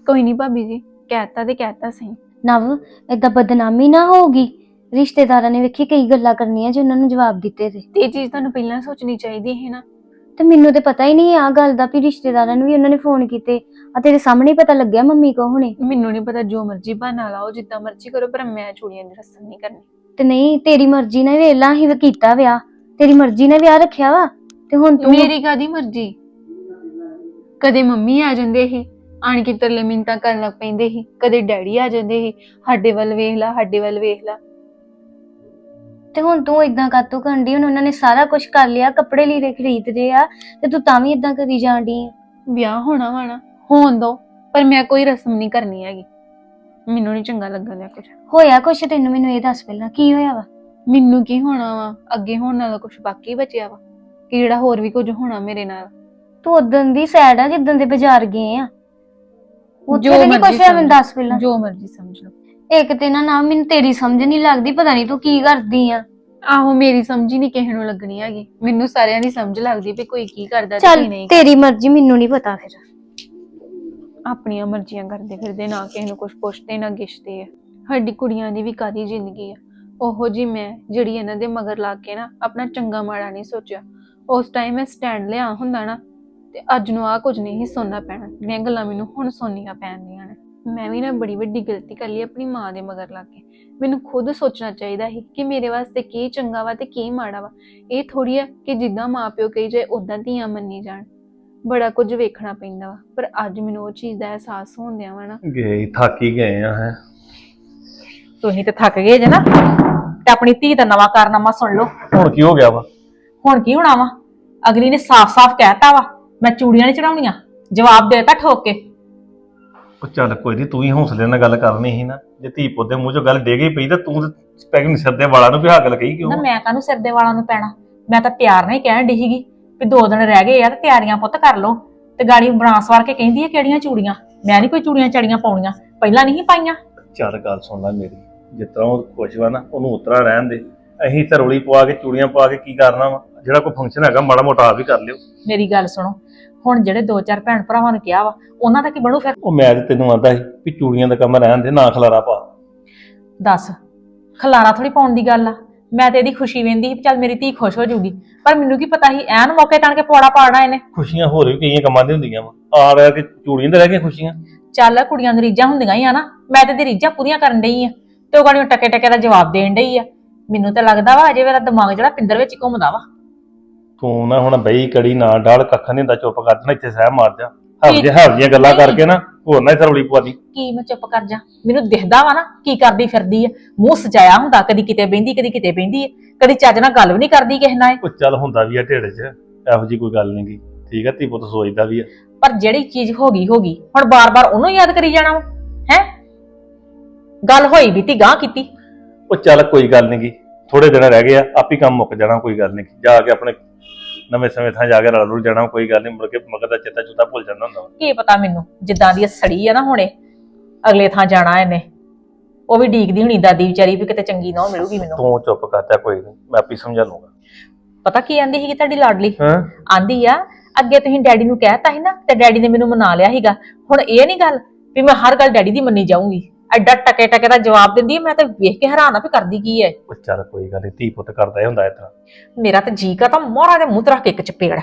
ਕੋਈ ਨਹੀਂ ਭਾਬੀ ਜੀ ਕਹਿਤਾ ਤੇ ਕਹਿਤਾ ਸਹੀ। ਨਵ ਏਦਾਂ ਬਦਨਾਮੀ ਨਾ ਹੋਊਗੀ। ਰਿਸ਼ਤੇਦਾਰਾਂ ਨੇ ਵੇਖੀ ਕਈ ਗੱਲਾਂ ਕਰਨੀਆਂ ਜੇ ਉਹਨਾਂ ਨੂੰ ਜਵਾਬ ਦਿੱਤੇ ਤੇ। ਤੇ ਇਹ ਚੀਜ਼ ਤੁਹਾਨੂੰ ਪਹਿਲਾਂ ਸੋਚਣੀ ਚਾਹੀਦੀ ਹੈ ਨਾ। ਤੇ ਮੈਨੂੰ ਤੇ ਪਤਾ ਹੀ ਨਹੀਂ ਆ ਗੱਲ ਦਾ ਵੀ ਰਿਸ਼ਤੇਦਾਰਾਂ ਨੂੰ ਵੀ ਉਹਨਾਂ ਨੇ ਫੋਨ ਕੀਤੇ। ਆ ਤੇਰੇ ਸਾਹਮਣੇ ਹੀ ਪਤਾ ਲੱਗਿਆ ਮੰਮੀ ਕੋ ਹੁਣੇ। ਮੈਨੂੰ ਨਹੀਂ ਪਤਾ ਜੋ ਮਰਜ਼ੀ ਬਹਾਨਾ ਲਾਓ ਜਿੱਦਾਂ ਮਰਜ਼ੀ ਕਰੋ ਪਰ ਮੈਂ ਚੂੜੀਆਂ ਦੀ ਰਸਮ ਨਹੀਂ ਕਰਨੀ। ਤੇ ਨਹੀਂ ਤੇਰੀ ਮਰਜ਼ੀ ਨਾਲ ਵੇਲਾ ਹੀ ਕੀਤਾ ਵਿਆਹ। ਤੇਰੀ ਮਰਜ਼ੀ ਨਾਲ ਵਿਆਹ ਰੱਖਿਆ ਵਾ ਤੇ ਹੁਣ ਤੂੰ ਮੇਰੀ ਕਾਦੀ ਮਰਜ਼ੀ? ਕਦੇ ਮੰਮੀ ਆ ਜਾਂਦੇ ਸੀ ਆਣ ਕੇ ਤਰਲੇ ਮਿੰਟਾਂ ਕਰਨ ਲੱਗ ਪੈਂਦੇ ਸੀ ਕਦੇ ਡੈਡੀ ਆ ਜਾਂਦੇ ਸੀ ਸਾਡੇ ਵੱਲ ਵੇਖ ਲਾ ਸਾਡੇ ਵੱਲ ਵੇਖ ਲਾ। ਤੇ ਹੁਣ ਤੂੰ ਇਦਾਂ ਕਾਤੋਂ ਕਰਦੀ ਹੁਣ ਉਹਨਾਂ ਨੇ ਸਾਰਾ ਕੁਝ ਕਰ ਲਿਆ ਕੱਪੜੇ ਲੀੜੇ ਖਰੀਦ ਰਹੇ ਆ ਤੇ ਤੂੰ ਤਾਂ ਵੀ ਇਦਾਂ ਕਰੀ ਜਾਂਦੀ ਵਿਆਹ ਹੋਣਾ ਵਾ ਨਾ। ਹੋਣ ਦੋ ਪਰ ਮੈਂ ਕੋਈ ਰਸਮ ਨਹੀਂ ਕਰਨੀ ਹੈਗੀ। ਮੈਨੂੰ ਨਹੀਂ ਚੰਗਾ ਲੱਗਣ ਡਿਆ ਕੁਝ ਹੋਇਆ ਕੁਛ ਤੈਨੂੰ? ਮੈਨੂੰ ਇਹ ਦੱਸ ਪਹਿਲਾਂ ਕੀ ਹੋਇਆ ਵਾ? ਮੈਨੂੰ ਕੀ ਹੋਣਾ ਵਾ? ਅੱਗੇ ਹੋਣ ਨਾਲ ਕੁਝ ਬਾਕੀ ਬਚਿਆ ਵਾ। ਕਿ ਜਿਹੜਾ ਹੋਰ ਵੀ ਕੁਝ ਹੋਣਾ ਮੇਰੇ ਨਾਲ? ਤੂੰ ਉਦੋਂ ਦੀ ਸੈਡ ਆ ਜਿੱਦਾਂ ਦੇ ਬਾਜ਼ਾਰ ਗਏ ਆ। ਉੱਥੇ ਜੋ ਤੇ ਨਹੀਂ ਮਰਜ਼ੀ ਕੁਛ ਹੋਇਆ ਮੈਨੂੰ। ਦੱਸ ਪਹਿਲਾਂ। ਜੋ ਮਰਜ਼ੀ ਸਮਝ ਲਓ। ਇੱਕ ਤੇ ਨਾ ਨਾ ਮੈਨੂੰ ਤੇਰੀ ਸਮਝ ਨਹੀਂ ਲੱਗਦੀ ਪਤਾ ਨਹੀਂ ਤੂੰ ਕੀ ਕਰਦੀ ਆ। ਆਹੋ ਮੇਰੀ ਸਮਝ ਹੀ ਨਹੀਂ ਕਿਸੇ ਨੂੰ ਲੱਗਣੀ ਹੈਗੀ। ਮੈਨੂੰ ਸਾਰਿਆਂ ਦੀ ਸਮਝ ਲੱਗਦੀ ਵੀ ਕੋਈ ਕੀ ਕਰਦਾ ਤੇ ਚੱਲ ਕੀ ਨਹੀਂ ਤੇਰੀ ਮਰਜ਼ੀ ਮੈਨੂੰ ਨਹੀਂ ਪਤਾ ਫਿਰ। ਆਪਣੀਆਂ ਮਰਜ਼ੀਆਂ ਕਰਦੇ ਫਿਰਦੇ, ਨਾ ਕਿਸੇ ਨੂੰ ਕੁਝ ਪੁੱਛਦੇ, ਨਾ ਗਿਸ਼ਦੇ ਆ। ਸਾਡੀ ਕੁੜੀਆਂ ਦੀ ਵੀ ਕਾਦੀ ਜ਼ਿੰਦਗੀ ਆ? ਉਹੋ ਜੀ ਮੈਂ ਜਿਹੜੀ ਇਹਨਾਂ ਦੇ ਮਗਰ ਲਾ ਕੇ ਨਾ ਆਪਣਾ ਚੰਗਾ ਮਾੜਾ ਨਹੀਂ ਸੋਚਿਆ। ਉਸ ਟਾਈਮ ਮੈਂ ਸਟੈਂਡ ਲਿਆ ਹੁੰਦਾ ਨਾ, ਤੇ ਅੱਜ ਨੂੰ ਆ ਕੁਝ ਨਹੀਂ ਸੀ ਸੁਣਨਾ ਪੈਣਾ। ਜਿਹੜੀਆਂ ਗੱਲਾਂ ਮੈਨੂੰ ਹੁਣ ਸੁਣਨੀਆਂ ਪੈਣਦੀਆਂ ਨੇ। ਮੈਂ ਵੀ ਨਾ ਬੜੀ ਵੱਡੀ ਗਲਤੀ ਕਰ ਲਈ ਆਪਣੀ ਮਾਂ ਦੇ ਮਗਰ ਲਾ ਕੇ। ਮੈਨੂੰ ਖੁਦ ਸੋਚਣਾ ਚਾਹੀਦਾ ਸੀ ਕਿ ਮੇਰੇ ਵਾਸਤੇ ਕੀ ਚੰਗਾ ਵਾ ਤੇ ਕੀ ਮਾੜਾ ਵਾ। ਇਹ ਥੋੜੀ ਆ ਕਿ ਜਿੱਦਾਂ ਮਾਪਿਓ ਕਹੀ ਜਾਏ ਉਦਾਂ ਧੀਆਂ ਮੰਨੀ ਜਾਣ। ਬੜਾ ਕੁਝ ਵੇਖਣਾ ਪੈਂਦਾ ਵਾ। ਪਰ ਅੱਜ ਮੈਨੂੰ ਉਹ ਚੀਜ਼ ਦਾ ਅਹਿਸਾਸ ਹੋਣ ਵਾ ਨਾ। ਗਏ ਥੱਕ ਹੀ ਗਏ ਆ ਹੈ। ਤੁਸੀਂ ਤੇ ਥੱਕ ਗਏ ਜੇ ਨਾ ਤੇ ਆਪਣੀ ਧੀ ਦਾ ਨਵਾਂ ਕਾਰਨਾਮਾ ਸੁਣ ਲਓ। ਹੁਣ ਕੀ ਹੋ ਗਿਆ ਵਾ? ਹੁਣ ਕੀ ਹੋਣਾ ਵਾ? ਅਗਲੀ ਨੇ ਸਾਫ਼-ਸਾਫ਼ ਕਹਿਤਾ ਵਾ ਮੈਂ ਚੂੜੀਆਂ ਨਹੀਂ ਚੜਾਉਣੀਆਂ ਜਵਾਬ ਦੇਤਾ ਠੋਕ ਕੇ। ਉਹ ਚੱਲ ਕੋਈ ਨਹੀਂ ਤੂੰ ਹੀ ਹੌਸਲੇ ਨਾਲ ਗੱਲ ਕਰਨੀ ਸੀ ਨਾ। ਜੇ ਧੀ ਪੁੱਤ ਦੇ ਮੂੰਹ ਚੋਂ ਗੱਲ ਡੇਗੀ ਪਈ ਤਾਂ ਤੂੰ ਪੈਗ ਨਹੀਂ ਸਿਰ ਦੇ ਵਾਲਾਂ ਨੂੰ ਵੀ ਆਹ ਗੱਲ ਕਹੀ ਕਿਉਂ? ਨਾ ਮੈਂ ਕਾਹਨੂੰ ਸਿਰ ਦੇ ਵਾਲਾਂ ਨੂੰ ਪੈਣਾ? ਮੈਂ ਤਾਂ ਪਿਆਰ ਨਾਲ ਹੀ ਕਹਿਣ ਡਈ ਸੀਗੀ। ਵੀ ਦੋ ਦਿਨ ਰਹਿ ਗਏ ਆ ਤੇ ਤਿਆਰੀਆਂ ਪੁੱਤ ਕਰ ਲਓ। ਤੇ ਗਾੜੀ ਬਰਾਂਸ ਵਾਰ ਕੇ ਕਹਿੰਦੀ ਹੈ ਕਿਹੜੀਆਂ ਚੂੜੀਆਂ? ਮੈਂ ਨਹੀਂ ਕੋਈ ਚੂੜੀਆਂ ਚੜੀਆਂ ਪਾਉਣੀਆਂ। ਪਹਿਲਾਂ ਨਹੀਂ ਪਾਈਆਂ। ਚੱਲ ਗੱਲ ਸੁਣ ਲੈ ਮੇਰੀ। ਜਿਸ ਤਰ੍ਹਾਂ ਉਹ ਖੁਸ਼ ਵਾ ਨਾ ਉਹਨੂੰ ਉਤਰਾ ਰਹਿਣ ਦੇ। ਅਸੀਂ ਤਾਂ ਰੋਲੀ ਪਵਾ ਕੇ ਚੂੜੀਆਂ ਪਾ ਕੇ ਕੀ ਕਰਨਾ ਵਾ? ਜਿਹੜਾ ਕੋਈ ਫੰਕਸ਼ਨ ਹੈਗਾ ਮਾੜਾ ਮੋਟਾ ਆਪ ਵੀ ਕਰ ਲਿਓ। ਮੇਰੀ ਗੱਲ ਸੁਣੋ। ਹੁਣ ਜਿਹੜੇ ਦੋ ਚਾਰ ਭੈਣ ਭਰਾਵਾਂ ਨੇ ਕਿਹਾ ਵਾ ਉਹਨਾਂ ਦਾ ਕੀ ਬਣੂ ਫਿਰ? ਉਹ ਮੈਂ ਤੇ ਤੈਨੂੰ ਆਂਦਾ ਸੀ ਵੀ ਚੂੜੀਆਂ ਦਾ ਕੰਮ ਰਹਿਣ ਦੇ ਨਾ ਖਲਾਰਾ ਪਾ। ਦੱਸ ਖਲਾਰਾ ਥੋੜੀ ਪਾਉਣ ਦੀ ਗੱਲ ਆ। ਮੈਂ ਤੇ ਇਹਦੀ ਖੁਸ਼ੀ ਵੇਂਦੀ ਸੀ ਚੱਲ ਮੇਰੀ ਧੀ ਖੁਸ਼ ਹੋ ਜਾਊਗੀ। ਪਰ ਮੈਨੂੰ ਕੀ ਪਤਾ ਸੀ ਐਨ ਮੌਕੇ ਟਣ ਕੇ ਪੌੜਾ ਪਾੜਨਾ ਇਹਨੇ। ਖੁਸ਼ੀਆਂ ਹੋਰ ਵੀ ਕਈਆਂ ਕੰਮਾਂ ਦੀ ਹੁੰਦੀਆਂ ਵਾ। ਆ ਰਹਿ ਕੇ ਚੂੜੀਆਂ ਤੇ ਰਹਿ ਗਈਆਂ ਖੁਸ਼ੀਆਂ। ਚੱਲ ਕੁੜੀਆਂ ਦੀ ਰੀਝਾਂ ਹੁੰਦੀਆਂ ਹੀ ਆ ਨਾ ਮੈਂ ਤੇ ਦੀ ਰੀਝਾਂ ਪੂਰੀਆਂ ਕਰਨ ਡਈ ਆ ਤੇ ਉਹ ਗਾੜੀਆਂ ਟਕੇ ਟਕੇ ਦਾ ਜਵਾਬ ਦੇਣ ਡਈ ਆ। ਮੈਨੂੰ ਤਾਂ ਲੱਗਦਾ ਵਾ ਅਜੇ ਮੇਰਾ ਦਿਮਾਗ ਜਿਹੜਾ ਪਿੰਦਰ ਵਿੱਚ ਹੀ ਘੁੰਮਦਾ ਵਾ। ਤੂੰ ਨਾ ਹੁਣ ਬਈ ਕੜੀ ਨਾ ਡਾਲ ਕੱਖ ਨਹੀਂ ਹੁੰਦਾ ਚੁੱਪ ਕਰ ਜਾਣਾ ਇੱਥੇ ਸਹਿ ਮਾਰ ਜਾ। ਹਰ। ਜੇ ਹਰ ਦੀਆਂ ਗੱਲਾਂ। ਕਰਕੇ ਨਾ। ਹੋਰ ਨਾ ਰੌਲੀ ਪਵਾ ਦੀ। ਕੀ ਮੈਂ ਚੁੱਪ ਕਰ ਜਾ? ਮੈਨੂੰ ਦਿਖਦਾ ਵਾ ਨਾ ਕੀ ਕਰਦੀ ਫਿਰਦੀ ਆ। ਮੂੰਹ ਸਜਾਇਆ ਹੁੰਦਾ ਕਦੀ ਕਿਤੇ ਬਹਿੰਦੀ ਕਦੀ ਕਿਤੇ ਬਹਿੰਦੀ ਆ। ਕਦੀ ਚੱਜ ਨਾਲ ਗੱਲ ਵੀ ਨਹੀਂ ਕਰਦੀ ਕਿਸੇ ਨਾਲ। ਇਹ। ਉਹ ਚੱਲ ਹੁੰਦਾ ਵੀ ਆ ਢਿੱਡ 'ਚ ਇਹੋ ਜੀ ਕੋਈ ਗੱਲ ਨਹੀਂਗੀ। ਠੀਕ ਆ ਧੀ ਪੁੱਤ ਸੋਚਦਾ ਵੀ ਆ। ਪਰ ਜਿਹੜੀ ਚੀਜ਼ ਹੋ ਗਈ ਹੋ ਗਈ। ਹੁਣ ਬਾਰ-ਬਾਰ ਉਹਨੂੰ ਯਾਦ ਕਰੀ ਜਾਣਾ ਵਾ ਹੈ? ਗੱਲ ਹੋਈ ਵੀ ਤੀ ਗਾਂ ਕੀਤੀ। ਉਹ ਚੱਲ ਕੋਈ ਗੱਲ ਨਹੀਂਗੀ। ਥੋੜੇ ਦਿਨ ਰਹਿ ਗਏ ਆ ਆਪੀ ਕੰਮ ਮੁੱਕ ਜਾਣਾ ਕੋਈ ਗੱਲ ਨਹੀਂ ਜਾ ਕੇ ਆਪਣੇ ਨਵੇਂ ਸਮੇਂ ਥਾਂ ਜਾ ਕੇ ਰਲ ਰੁਲ ਜਾਣਾ ਕੋਈ ਗੱਲ ਨਹੀਂ ਮੁੜ ਕੇ ਮਗਰ ਦਾ ਚੇਤਾ ਚੁਤਾ ਭੁੱਲ ਜਾਂਦਾ ਹੁੰਦਾ ਵਾ। ਕੀ ਪਤਾ ਮੈਨੂੰ ਜਿੱਦਾਂ ਦੀ ਇਹ ਸੜੀ ਆ ਨਾ ਹੁਣੇ ਅਗਲੇ ਥਾਂ ਜਾਣਾ ਇਹਨੇ। ਉਹ ਵੀ ਡੀਕਦੀ ਹੁਣੀ ਦਾਦੀ ਵਿਚਾਰੀ ਵੀ ਕਿਤੇ ਚੰਗੀ ਨਾ ਮਿਲੂਗੀ ਮੈਨੂੰ। ਤੂੰ ਚੁੱਪ ਕਰ ਜਾ ਕੋਈ ਨਹੀਂ ਮੈਂ ਆਪੀ ਸਮਝਾ ਲੂੰਗਾ। ਪਤਾ ਕੀ ਆਂਦੀ ਸੀਗੀ ਤੁਹਾਡੀ ਲਾਡਲੀ? ਹਾਂ। ਆਂਦੀ ਆ ਅੱਗੇ ਤੁਸੀਂ ਡੈਡੀ ਨੂੰ ਕਹਿਤਾ ਸੀ ਨਾ ਤੇ ਡੈਡੀ ਨੇ ਮੈਨੂੰ ਮਨਾ ਲਿਆ ਸੀਗਾ। ਹੁਣ ਇਹ ਨਹੀਂ ਗੱਲ ਵੀ ਮੈਂ ਹਰ ਗੱਲ ਡੈਡੀ ਦੀ ਮੰਨੀ ਜਾਊਂਗੀ। ਐਡਾ ਟਕੇ ਟਕੇ ਦਾ ਜਵਾਬ ਦਿੰਦੀ ਆ, ਮੈਂ ਤਾਂ ਵੇਖ ਕੇ ਹੈਰਾਨ ਆ ਵੀ ਕਰਦੀ ਕੀ ਹੈ ਉਹ ਚੱਲ ਕੋਈ ਗੱਲ ਨਹੀਂ ਧੀ ਪੁੱਤ ਕਰਦਾ ਹੀ ਹੁੰਦਾ ਇਸ ਤਰ੍ਹਾਂ। ਮੇਰਾ ਤਾਂ ਜੀ ਕਾ ਤਾਂ ਮੋਹਰਾ ਦੇ ਮੂੰਹ ਤੇ ਰੱਖ ਕੇ ਇੱਕ ਚਪੇੜ।